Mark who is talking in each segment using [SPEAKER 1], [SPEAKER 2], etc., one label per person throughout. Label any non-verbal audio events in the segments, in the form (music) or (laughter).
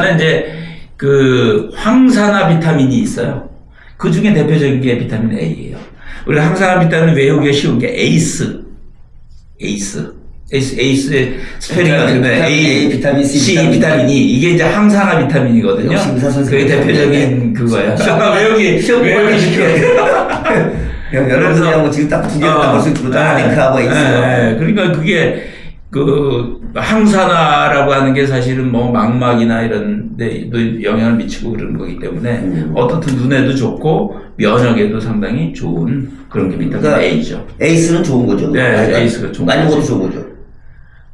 [SPEAKER 1] 항산화는 이제 그 황산화 비타민이 있어요. 그 중에 대표적인 게 비타민 A예요. 우리가 항산화 비타민 외우기가 쉬운 게 에이스, 에이스, 에이스, 에이스의?
[SPEAKER 2] 비타민 A, 비타민 C,
[SPEAKER 1] C
[SPEAKER 2] 비타민
[SPEAKER 1] 비타민이 이게 이제 항산화 비타민이거든요. 그게 대표적인 그거예요. (laughs) 아, 외우기 외우기. 쉽게. (laughs)
[SPEAKER 2] 여러분이 하고 지금 딱 두 개를
[SPEAKER 1] 어,
[SPEAKER 2] 딱 벌써 들었죠.
[SPEAKER 1] 네. 네, 그러니까 그게 그 항산화라고 하는 게 사실은 뭐 망막이나 이런 데도 영향을 미치고 그러는 거기 때문에
[SPEAKER 2] 음.
[SPEAKER 1] 어떻든 눈에도 좋고 면역에도 상당히 좋은 그런 게 비타민
[SPEAKER 2] 그러니까
[SPEAKER 1] A죠.
[SPEAKER 2] 에이스는 좋은 거죠.
[SPEAKER 1] 네,
[SPEAKER 2] 그러니까
[SPEAKER 1] 에이스가 좋은 거죠.
[SPEAKER 2] 먹어도 좋은 거죠.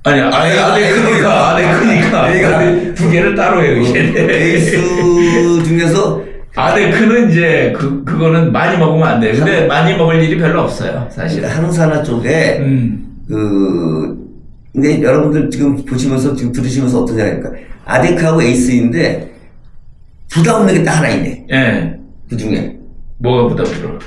[SPEAKER 1] 아니, 아니, 아니,
[SPEAKER 2] 아니,
[SPEAKER 1] 그러니까, 아니, 그러니까.
[SPEAKER 2] A가
[SPEAKER 1] 아니, 두 개를 따로 외우셔야 돼.
[SPEAKER 2] 에이스 중에서
[SPEAKER 1] 아데크는 이제 그, 그거는 많이 먹으면 안 돼. 근데 많이 먹을 일이 별로 없어요, 사실.
[SPEAKER 2] 그러니까 항산화 쪽에
[SPEAKER 1] 음.
[SPEAKER 2] 그 근데 여러분들 지금 보시면서 지금 들으시면서 어떤 생각입니까? 아데카하고 에이스인데 부담 없는 게 딱 하나 있네.
[SPEAKER 1] 예.
[SPEAKER 2] 그 중에
[SPEAKER 1] 뭐가 부담스러워?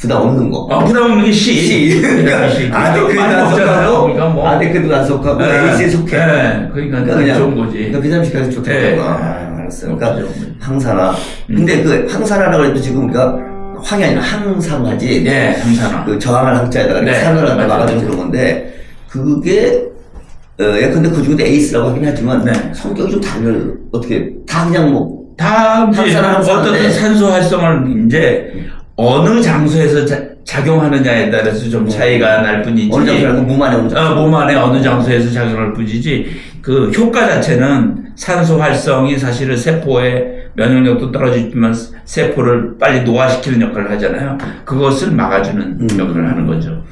[SPEAKER 2] 부담 없는 거.
[SPEAKER 1] 아, 부담 없는 게 C.
[SPEAKER 2] C. 그러니까
[SPEAKER 1] C.
[SPEAKER 2] 아데크에도
[SPEAKER 1] 많이
[SPEAKER 2] 안
[SPEAKER 1] 먹잖아요.
[SPEAKER 2] 속하고
[SPEAKER 1] 그러니까 뭐.
[SPEAKER 2] 아데크도 안 속하고
[SPEAKER 1] 예.
[SPEAKER 2] 에이스에 속해.
[SPEAKER 1] 예. 그러니까,
[SPEAKER 2] 그러니까
[SPEAKER 1] 좋은 거지.
[SPEAKER 2] 그러니까 비타민 C까지 좋다고.
[SPEAKER 1] 예.
[SPEAKER 2] 아, 알았어요. 그러니까
[SPEAKER 1] 거지.
[SPEAKER 2] 항산화. 근데 그 항산화라고 해도 지금 우리가 황이 아니라 항산화지.
[SPEAKER 1] 예, 항산화.
[SPEAKER 2] 그 저항할 항자에다가
[SPEAKER 1] 네,
[SPEAKER 2] 산을 갖다
[SPEAKER 1] 맞아요.
[SPEAKER 2] 막아주는 그런 건데 그게 어, 예컨대 그 중에도 에이스라고 하긴 하지만
[SPEAKER 1] 네.
[SPEAKER 2] 성격이 좀 다르 어떻게 다 그냥 뭐
[SPEAKER 1] 다 이제
[SPEAKER 2] 항산화인데.
[SPEAKER 1] 어떤 산소 활성을 이제 어느 장소에서 자- 작용하느냐에 따라서 좀 차이가 날 뿐이지.
[SPEAKER 2] 어느 장소라고 몸 안에 어느
[SPEAKER 1] 어, 몸 안에 어느 장소에서 작용할 뿐이지 그 효과 자체는 산소 활성이 사실은 세포의 면역력도 떨어지지만 세포를 빨리 노화시키는 역할을 하잖아요. 그것을 막아주는
[SPEAKER 2] 음.
[SPEAKER 1] 역할을 하는 거죠.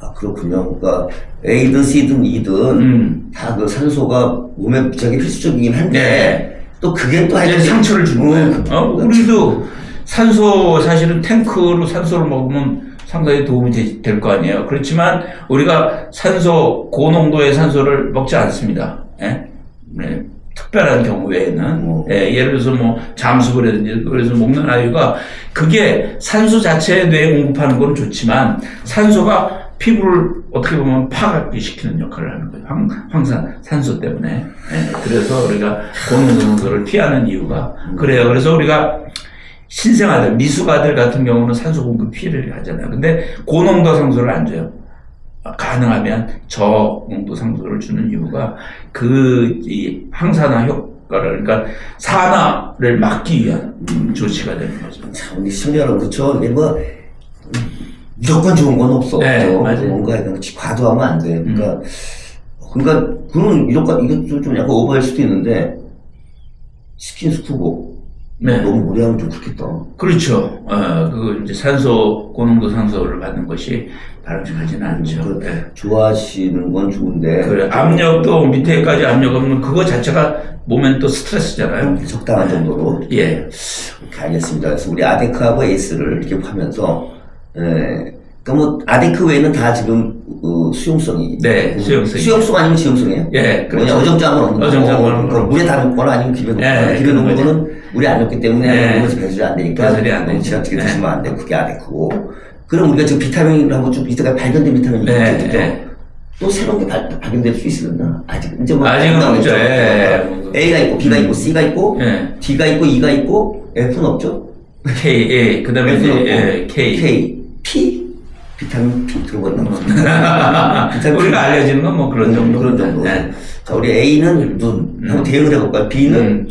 [SPEAKER 2] 아 그렇군요. 그러니까 A든 C든 E든
[SPEAKER 1] 음.
[SPEAKER 2] 다그 산소가 몸에 무지하게 필수적이긴 한데
[SPEAKER 1] 네.
[SPEAKER 2] 또 그게 또
[SPEAKER 1] 이제 상처를 주는
[SPEAKER 2] 음,
[SPEAKER 1] 거예요. 어, 우리도 산소 사실은 탱크로 산소를 먹으면 상당히 도움이 될 거 아니에요. 그렇지만 우리가 산소 고농도의 산소를 먹지 않습니다. 예? 네. 특별한 경우 외에는
[SPEAKER 2] 음.
[SPEAKER 1] 예, 예를 들어서 뭐 잠수부라든지 그래서 먹는 아이가 그게 산소 자체에 뇌에 공급하는 건 좋지만 산소가 피부를 어떻게 보면 파괴시키는 역할을 하는 거예요. 황, 황산 산소 때문에. 예, 그래서 우리가 고농도를 피하는 이유가 그래요. 그래서 우리가 신생아들, 미숙아들 같은 경우는 산소 공급 피해를 하잖아요. 근데 고농도 산소를 안 줘요. 아, 가능하면 저농도 산소를 주는 이유가 그 이 항산화 효과를 그러니까 산화를 막기 위한 조치가 되는 거죠.
[SPEAKER 2] 참 우리 시청자 여러분 그렇죠. 이게 뭐 무조건 좋은 건 없어.
[SPEAKER 1] 네? 맞아요. 음.
[SPEAKER 2] 뭔가 이거 과도하면 안 돼. 그러니까 그러니까 그는 이렇게 이것도 좀 약간 오버할 수도 있는데 스킨 스쿠버
[SPEAKER 1] 네.
[SPEAKER 2] 너무 무리하면 좀 그렇겠다.
[SPEAKER 1] 그렇죠. 어, 그 이제 산소 고농도 산소를 받는 것이 바람직하지는 않죠.
[SPEAKER 2] 그
[SPEAKER 1] 네.
[SPEAKER 2] 좋아하시는 건 좋은데
[SPEAKER 1] 그래 압력도 밑에까지 압력 없는 그거 자체가 몸엔 또 스트레스잖아요.
[SPEAKER 2] 음, 적당한 정도로
[SPEAKER 1] 예.
[SPEAKER 2] 알겠습니다. 그래서 우리 아데크하고 에이스를 이렇게 하면서 예. 그러니까 뭐 아데크 외에는 다 지금 어, 수용성이
[SPEAKER 1] 네, 수용성이.
[SPEAKER 2] 수용성 아니면 지용성이에요?
[SPEAKER 1] 예, 그렇죠.
[SPEAKER 2] 없는 거. 그러니까
[SPEAKER 1] 없는
[SPEAKER 2] 물에 담거나 아니면 기계 놓거나
[SPEAKER 1] 예,
[SPEAKER 2] 기계
[SPEAKER 1] 그런.
[SPEAKER 2] 거는 물에 안 넣기 때문에
[SPEAKER 1] 예.
[SPEAKER 2] 몸에서 배설이 안 되니까
[SPEAKER 1] 배설이 안 되죠.
[SPEAKER 2] 지나치게
[SPEAKER 1] 예.
[SPEAKER 2] 드시면 안 되고 그게 아데크고 그럼 우리가 지금 비타민이라고 좀 이때가 발견된 비타민이
[SPEAKER 1] 네,
[SPEAKER 2] 있죠.
[SPEAKER 1] 네.
[SPEAKER 2] 또 새로운 게 발, 발견될 수 있으려나? 아직 이제 뭐
[SPEAKER 1] 아직은. 없죠. 예.
[SPEAKER 2] A가 있고 B가 있고 C가 있고
[SPEAKER 1] 예.
[SPEAKER 2] D가 있고 E가 있고 F는 없죠?
[SPEAKER 1] K, 예. 그 다음에
[SPEAKER 2] F는 없고
[SPEAKER 1] 예, K.
[SPEAKER 2] K, 비타민 P 들어봤나? (laughs) 비타민
[SPEAKER 1] 우리가 알려지는 건 뭐 그런 정도.
[SPEAKER 2] 그런 정도.
[SPEAKER 1] 네.
[SPEAKER 2] 자, 우리 A는 눈. 한번 대응을 해볼까요? B는
[SPEAKER 1] 음.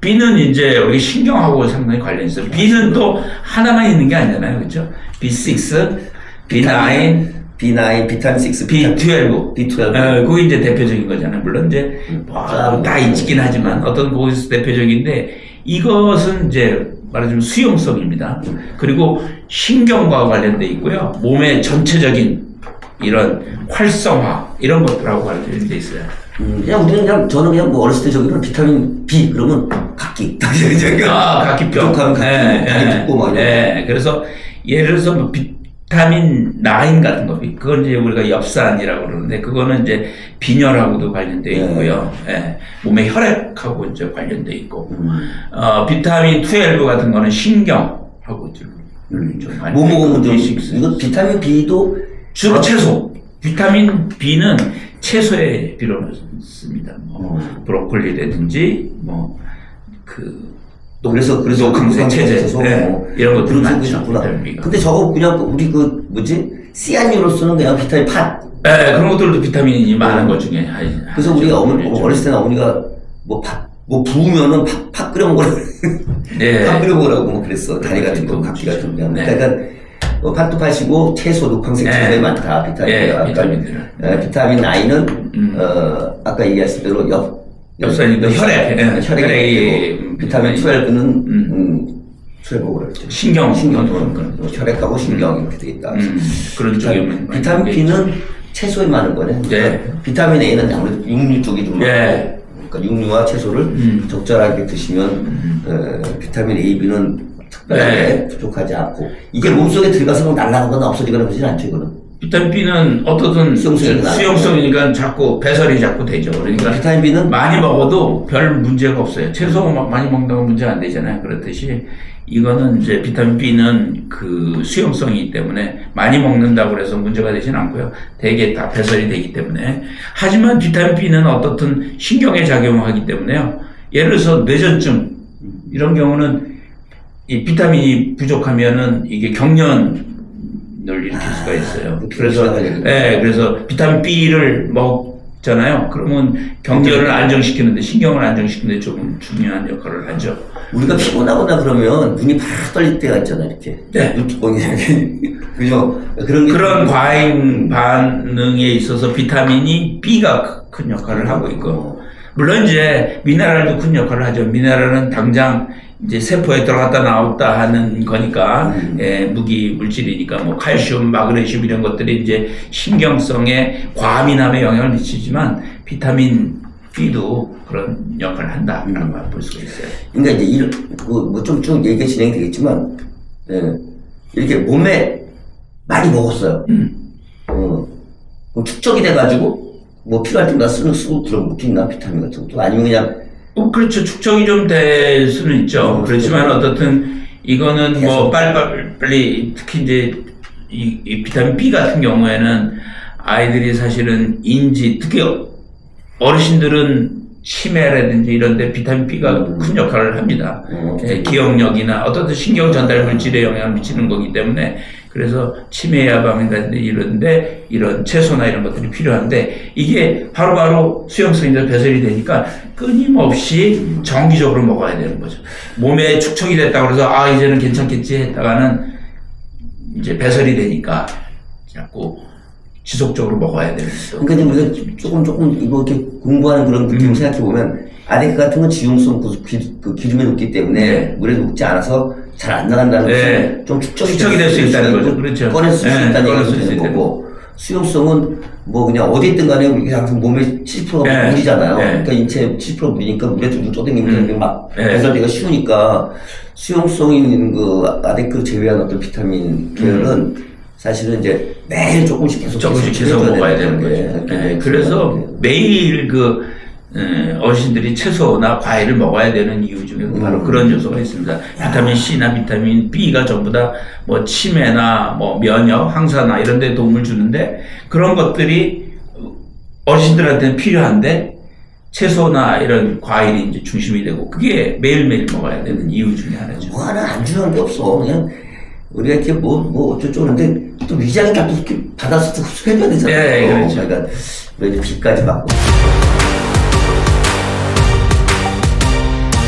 [SPEAKER 1] B는 이제 우리 신경하고 상당히 관련이 있어요. B는 또 하나만 있는 게 아니잖아요. 그렇죠? B6, B9,
[SPEAKER 2] B9, 비타민 6,
[SPEAKER 1] B12.
[SPEAKER 2] B12.
[SPEAKER 1] 어, 그게 이제 대표적인 거잖아요. 물론 이제 뭐, 다 있긴 하지만 어떤 거기서 대표적인데 이것은 이제 말하자면 수용성입니다. 그리고 신경과 관련돼 있고요. 몸의 전체적인 이런 활성화 이런 것들하고 관련돼 있어요.
[SPEAKER 2] 음, 그냥 우리는 그냥 저는 그냥 뭐 어렸을 때 저기는 비타민 B 그러면 각기. (laughs)
[SPEAKER 1] 아, 각기병.
[SPEAKER 2] 부족하면 각기,
[SPEAKER 1] 예,
[SPEAKER 2] 다리
[SPEAKER 1] 예,
[SPEAKER 2] 붓고 막 이런
[SPEAKER 1] 예, 그래서 예를 들어서 뭐 비 타민 9 같은 거, 그건 이제 우리가 엽산이라고 그러는데, 그거는 이제 빈혈하고도 관련돼
[SPEAKER 2] 네.
[SPEAKER 1] 있고요. 예, 몸의 혈액하고 이제 관련돼 있고,
[SPEAKER 2] 음.
[SPEAKER 1] 어, 비타민 12 같은 거는 신경하고 좀, 좀 관련돼
[SPEAKER 2] 뭐 먹으면 좀
[SPEAKER 1] 있고, B6.
[SPEAKER 2] 이거 비타민 B도
[SPEAKER 1] 주로 채소. 비타민 B는 채소에 비롯습니다. 뭐
[SPEAKER 2] 어.
[SPEAKER 1] 브로콜리라든지 뭐 그
[SPEAKER 2] 그래서 그래서
[SPEAKER 1] 녹황색 체제
[SPEAKER 2] 있어서
[SPEAKER 1] 네,
[SPEAKER 2] 뭐
[SPEAKER 1] 이런 것들이
[SPEAKER 2] 그런
[SPEAKER 1] 많죠. 비타민 B가.
[SPEAKER 2] 근데 저거 그냥 우리 그 뭐지 씨앗류로서는 그냥 비타민 팥.
[SPEAKER 1] 네, 그런 것들도 비타민이 많은 것 중에 하-
[SPEAKER 2] 그래서. 우리가 어머니,
[SPEAKER 1] 그렇죠.
[SPEAKER 2] 어렸을 때는 어머니가 뭐 밥, 뭐 부으면은 팥, 팥 끓여 먹으라고, (laughs)
[SPEAKER 1] 네.
[SPEAKER 2] 팥 끓여 먹으라고 뭐 그랬어. 다리 같은 거, 각기 같은 거.
[SPEAKER 1] 네.
[SPEAKER 2] 그러니까 뭐 팥도 팥이고 채소, 녹황색
[SPEAKER 1] 네.
[SPEAKER 2] 채소에 많다. 비타민이.
[SPEAKER 1] 예,
[SPEAKER 2] 아까,
[SPEAKER 1] 비타민들.
[SPEAKER 2] 어, 비타민 I는
[SPEAKER 1] 음.
[SPEAKER 2] 어, 아까 얘기했을 대로 엽,
[SPEAKER 1] 엽산이든 혈액, 예,
[SPEAKER 2] 혈액이 비타민
[SPEAKER 1] 음.
[SPEAKER 2] 12는
[SPEAKER 1] 음.
[SPEAKER 2] 음, 12가 그랬죠.
[SPEAKER 1] 신경,
[SPEAKER 2] 신경,
[SPEAKER 1] 그런
[SPEAKER 2] 돈
[SPEAKER 1] 거.
[SPEAKER 2] 혈액하고 신경 이렇게 돼 있다.
[SPEAKER 1] 음, 그런 뭐
[SPEAKER 2] 비타민 B는 채소에 많은 거네.
[SPEAKER 1] 예.
[SPEAKER 2] 비타민 A는 아무래도 육류 쪽이 좀 많고.
[SPEAKER 1] 예.
[SPEAKER 2] 그러니까 육류와 채소를
[SPEAKER 1] 음.
[SPEAKER 2] 적절하게 드시면 어, 비타민 A, B는 특별하게
[SPEAKER 1] 네.
[SPEAKER 2] 부족하지 않고 이게 몸속에 들어가서 막 날아가거나 없어지거나 그러진 않죠 이거는.
[SPEAKER 1] 비타민 B는 어떻든
[SPEAKER 2] 수용성이
[SPEAKER 1] 수용성이니까 자꾸 배설이 자꾸 되죠. 그러니까
[SPEAKER 2] 비타민 B는
[SPEAKER 1] 많이 먹어도 별 문제가 없어요. 채소 막 많이 먹는다고 문제 안 되잖아요. 그렇듯이 이거는 이제 비타민 B는 그 수용성이기 때문에 많이 먹는다고 해서 문제가 되진 않고요. 대개 다 배설이 되기 때문에. 하지만 비타민 B는 어떻든 신경에 작용하기 때문에요. 예를 들어서 뇌전증 이런 경우는 이 비타민이 부족하면은 이게 경련 을 일으킬 수가 있어요.
[SPEAKER 2] 그
[SPEAKER 1] 그래서 예, 그래서 비타민 B를 먹잖아요. 그러면 경련을 안정시키는데 신경을 안정시키는데 조금 중요한 역할을 하죠.
[SPEAKER 2] 우리가 피곤하거나 그러면 눈이 팍 떨릴 때가 있잖아 이렇게.
[SPEAKER 1] 네.
[SPEAKER 2] 이렇게. (laughs) 그죠? 그런 게
[SPEAKER 1] 그런 과잉 반응에 있어서 비타민이 B가 큰 역할을 하고 있고
[SPEAKER 2] 어,
[SPEAKER 1] 물론 이제 미네랄도 큰 역할을 하죠. 미네랄은 당장 이제 세포에 들어갔다 나왔다 하는 거니까
[SPEAKER 2] 음.
[SPEAKER 1] 예, 무기 물질이니까 뭐 칼슘, 마그네슘 이런 것들이 이제 신경성에 과민함에 영향을 미치지만 비타민 B도 그런 역할을 한다라고 볼 수가 있어요.
[SPEAKER 2] 그러니까 이제 이런 뭐좀 쭉 얘기가 진행이 되겠지만 예, 이렇게 몸에 많이 먹었어요.
[SPEAKER 1] 음.
[SPEAKER 2] 어, 축적이 돼가지고 뭐 필요할 때마다 쓰는 쓰고 그런 거 있나 비타민 같은 것도 아니면 그냥
[SPEAKER 1] 어, 그렇죠. 축적이 좀 될 수는 있죠.
[SPEAKER 2] 어,
[SPEAKER 1] 그렇지만 어떻든 이거는 뭐. 빨리빨리 빨리 특히 이제 이, 이 비타민 B 같은 경우에는 아이들이 사실은 인지 특히 어르신들은 치매라든지 이런 데 비타민 B가
[SPEAKER 2] 음.
[SPEAKER 1] 큰 역할을 합니다.
[SPEAKER 2] 어,
[SPEAKER 1] 예, 기억력이나 어떤 신경 전달 물질에 영향을 미치는 거기 때문에 그래서 치매 예방이라든지 이런데 이런 채소나 이런 것들이 필요한데 이게 바로바로 수용성이나 배설이 되니까 끊임없이 정기적으로 먹어야 되는 거죠. 몸에 축적이 됐다고 해서 아 이제는 괜찮겠지 했다가는 이제 배설이 되니까 자꾸 지속적으로 먹어야 되는 거죠.
[SPEAKER 2] 그러니까 이제 우리가 조금 조금 이거 이렇게 공부하는 그런 느낌을
[SPEAKER 1] 음.
[SPEAKER 2] 생각해 보면 아데크 같은 건 지용성 그, 기, 그 기름에 녹기 때문에
[SPEAKER 1] 네.
[SPEAKER 2] 물에 녹지 않아서 잘 안 나간다는
[SPEAKER 1] 네.
[SPEAKER 2] 것은 좀 축적이,
[SPEAKER 1] 축적이 될 수 있다는 거죠. 그렇죠.
[SPEAKER 2] 꺼낼 수
[SPEAKER 1] 네,
[SPEAKER 2] 있다는
[SPEAKER 1] 꺼낼 수
[SPEAKER 2] 얘기가 되는 거고 수용성은 뭐 그냥 어디 있든 간에 우리 항상 몸에 70%가
[SPEAKER 1] 네.
[SPEAKER 2] 물이잖아요.
[SPEAKER 1] 네.
[SPEAKER 2] 그러니까 인체 70% 물이니까 물에 좀 쪼댕기면
[SPEAKER 1] 음.
[SPEAKER 2] 막
[SPEAKER 1] 네.
[SPEAKER 2] 배설되기가 쉬우니까 수용성이 있는 그 아데크를 제외한 어떤 비타민 계열은 사실은 이제 매일 조금씩 계속
[SPEAKER 1] 음. 조금씩 계속 먹어야 되는
[SPEAKER 2] 게
[SPEAKER 1] 거죠. 네, 그래서 매일 그 에, 어르신들이 채소나 과일을 먹어야 되는 이유 중에 바로
[SPEAKER 2] 음.
[SPEAKER 1] 그런 요소가 있습니다. 비타민 C나 비타민 B가 전부 다 뭐 치매나 뭐 면역, 항산화 이런 데 도움을 주는데 그런 것들이 어르신들한테는 필요한데 채소나 이런 과일이 이제 중심이 되고 그게 매일매일 먹어야 되는 이유 중에 하나죠.
[SPEAKER 2] 뭐 하나 안 중요한 게 없어. 그냥 우리가 이렇게 뭐, 뭐 어쩌고 그러는데 또 위장이 또 이렇게 받아서 또 흡수해줘야 되잖아요.
[SPEAKER 1] 네, 그렇죠.
[SPEAKER 2] 그러니까 비까지 받고.